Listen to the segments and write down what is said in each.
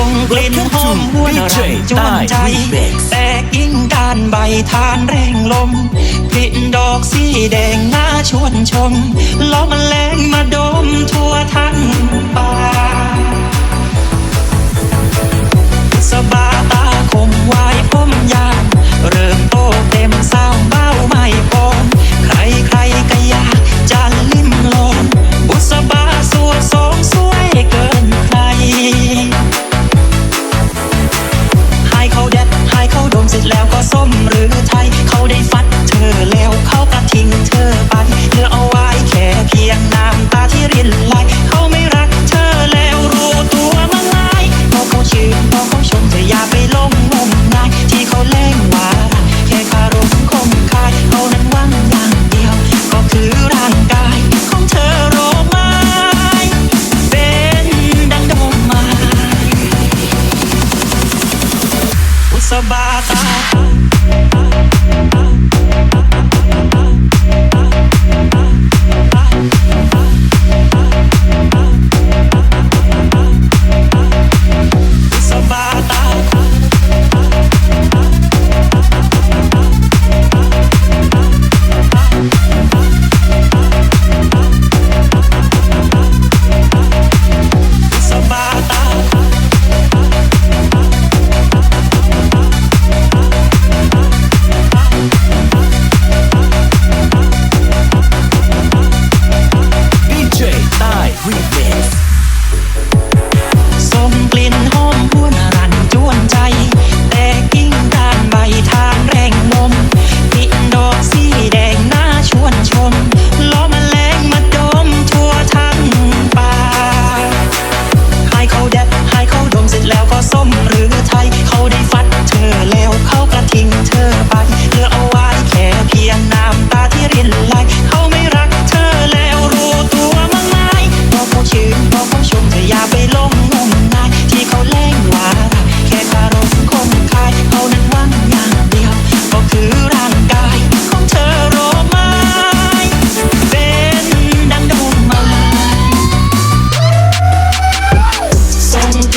ส่งกลิ่นหอมหวนระจวนใจ แต่กิ่งกานใบทานแรงลมกลิ่นดอกสีแดงน่าชวนชมลมแรงมาโด I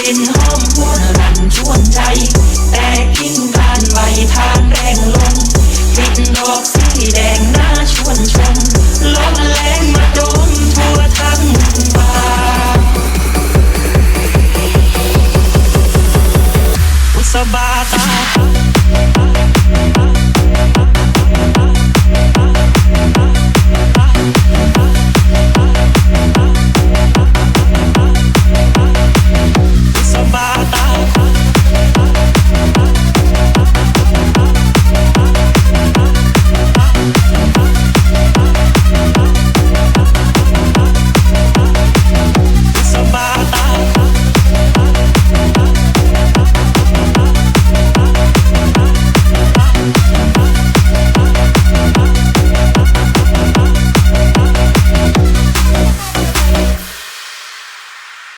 ลินหอมหวนรันชวนใจ แต่กินกานใบทานแรงลมกลิ่นดอกสีแดงน่าชวนชมลมแรงมาดมทั่วทั้งบ้าสบาย